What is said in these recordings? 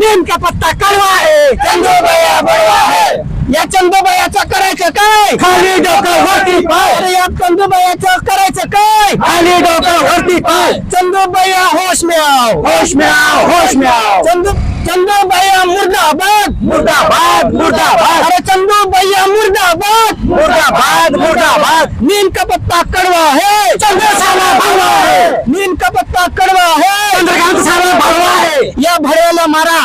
नीम का पत्ता कड़वा है चंदूबाया बडवा है या चंदूबायाचं करायचं काय? खाली डोकं वरती पाय. अरे या चंदूबायाचं करायचं काय? खाली डोकं वरती पाय. चंदूबाया होश में आओ होश में आओ होश में आओ चंदू चंदूबाया मुर्दाबाद. मुर्दाबाद मुर्दाबाद. अरे चंदूबाया मुर्दाबाद. मुर्दाबाद मुर्दाबाद. नीम का पत्ता कड़वा है. चंद्र साला भगवा है नीम का पत्ता कड़वा है चंद्रकांत साला भगवा है भरेला मारा?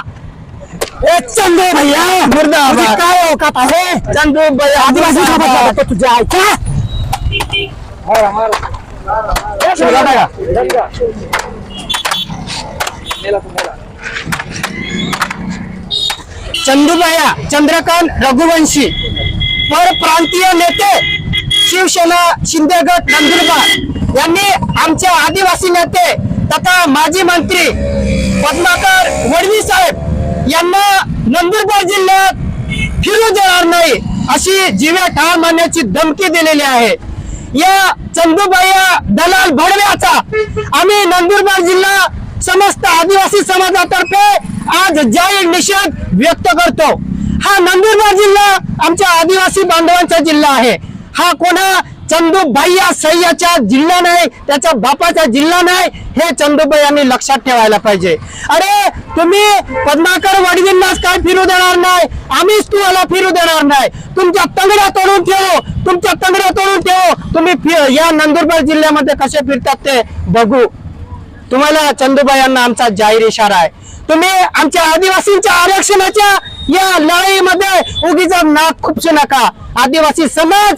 ए चंदू भैया. तुझी काय औकात आहे? चंदू भैया आदिवासी सोबत तुझ्या ऐका चंदूबाया चंद्रकांत रघुवंशी परप्रांतीय नेते शिवसेना शिंदे गट नंदुरबार यांनी आमच्या आदिवासी नेते तथा माजी मंत्री पद्माकर वडवी साहेब यांना नंदुरबार जिल्ह्यात फिरू देणार नाही अशी जीवे ठार मारण्याची धमकी दिलेली आहे. या चंदूबाया दलाल भडव्याचा आम्ही नंदुरबार जिल्हा समस्त आदिवासी समाजातर्फे आज जाहीर निषेध व्यक्त करतो. हा नंदुरबार जिल्हा आमच्या आदिवासी बांधवांचा जिल्हा आहे. हा कोणा चंदूबाईया सह्याचा जिल्हा नाही त्याच्या बापाचा जिल्हा नाही हे चंदूबाई यांनी लक्षात ठेवायला पाहिजे. अरे तुम्ही पद्माकर वडवींनाच काय फिरू देणार नाही? आम्हीच तुम्हाला फिरू देणार नाही. तुमच्या तंगड्या तोडून ठेवू तुमच्या तंगड्या तोडून ठेवू. तुम्ही या नंदुरबार जिल्ह्यामध्ये कसे फिरतात ते बघू. तुम्हाला चंदूबाई यांना आमचा जाहीर इशारा आहे. तुम्ही आमच्या आदिवासींच्या आरक्षणाच्या या लढाईमध्ये उगीच नाक खुपसू नका. आदिवासी समाज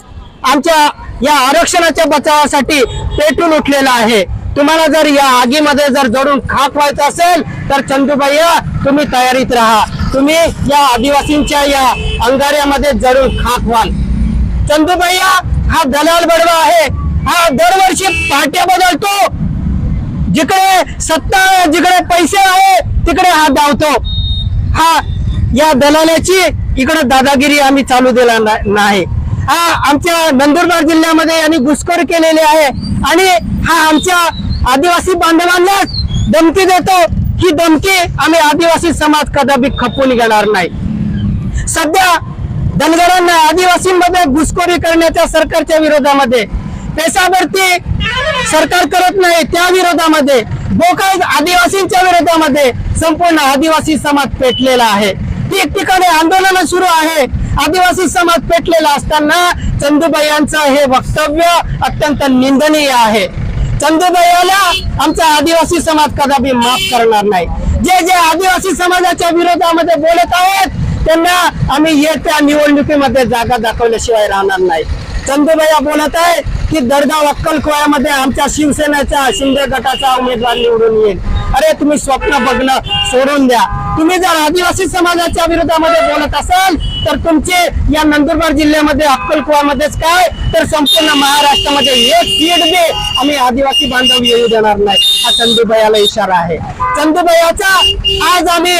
आमच्या या आरक्षणाच्या बचावासाठी पेटून उठलेला आहे. तुम्हाला जर या आगीमध्ये जर जडून खाक व्हायचं असेल तर चंदूबाईया तुम्ही तयारीत राहा. तुम्ही या आदिवासींच्या या अंगाऱ्यामध्ये जडून खाक व्हाल. चंदूबाईया हा दलाल बडवा आहे. हा दरवर्षी पाट्या बदलतो. जिकडे सत्ता जिकडे पैसे आहे तिकडे हा धावतो. हा या दलालाची इकडे दादागिरी आम्ही चालू दिला ना- नाही. हा आमच्या नंदुरबार जिल्ह्यामध्ये यांनी घुसखोर केलेले आहे. आणि हा आमच्या आदिवासी बांधवांनाच धमकी देतो. ही धमकी आम्ही आदिवासी समाज कदापि खपून घेणार नाही. सध्या धनगरांना आदिवासींमध्ये घुसखोरी करण्याच्या सरकारच्या विरोधामध्ये पेशावरती सरकार करत नाही त्या विरोधामध्ये बोकाळ आदिवासींच्या विरोधामध्ये संपूर्ण आदिवासी समाज पेटलेला आहे. ठिकठिकाणी आंदोलन सुरू आहे. आदिवासी समाज पेटलेला असताना चंदूबाई यांचं हे वक्तव्य अत्यंत निंदनीय आहे. चंदूबाईला आमचा आदिवासी समाज कदापि माफ करणार नाही. जे जे आदिवासी समाजाच्या विरोधामध्ये बोलत आहेत त्यांना आम्ही येत्या निवडणुकीमध्ये जागा दाखवल्याशिवाय राहणार नाही. चंदूबाई बोलत आहे की दडगाव अक्कलकोयामध्ये आमच्या शिवसेनेचा शिंदे गटाचा उमेदवार निवडून येईल. अरे तुम्ही स्वप्न बघणं सोडून द्या. तुम्ही जर आदिवासी समाजाच्या विरोधामध्ये बोलत असाल तर तुमचे या नंदुरबार जिल्ह्यामध्ये अक्कलकुवामध्येच काय? तर संपूर्ण महाराष्ट्रामध्ये एक सीट दे आम्ही आदिवासी बांधव येऊ देणार नाही. हा चंदूभयाला इशारा आहे. चंदूभयाचा आज आम्ही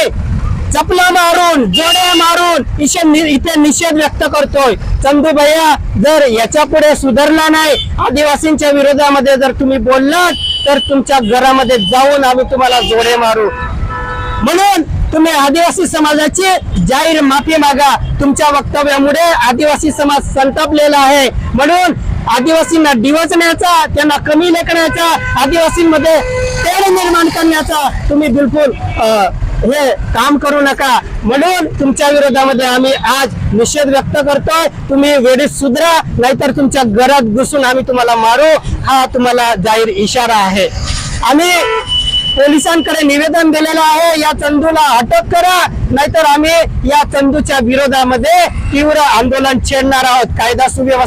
चपला मारून जोड्या मारून इशे इथे निषेध व्यक्त करतोय. चंदू भैया जर याच्यापुढे सुधारला नाही आदिवासींच्या विरोधामध्ये जर तुम्ही बोललात तर तुमच्या घरामध्ये जाऊन आम्ही तुम्हाला जोडे मारू. म्हणून तुम्ही आदिवासी समाजाची जाहीर माफी मागा. तुमच्या वक्तव्यामुळे आदिवासी समाज संतापलेला आहे. म्हणून आदिवासींना डिवचण्याचा त्यांना कमी लेखण्याचा आदिवासींमध्ये तेढ निर्माण करण्याचा तुम्ही बिलकुल अं, हे काम करू नका. म्हणून तुमच्या विरोधामध्ये आम्ही आज निषेध व्यक्त करतोय. तुम्ही वेळेत सुधरा नाहीतर तुमच्या घरात घुसून आम्ही तुम्हाला मारू. हा तुम्हाला जाहीर इशारा आहे. आम्ही पोलिसांकडे निवेदन दिलेलं आहे. या चंदूला अटक करा. नाहीतर आम्ही या चंदूच्या विरोधामध्ये तीव्र आंदोलन छेडणार आहोत. कायदा सुव्यवस्था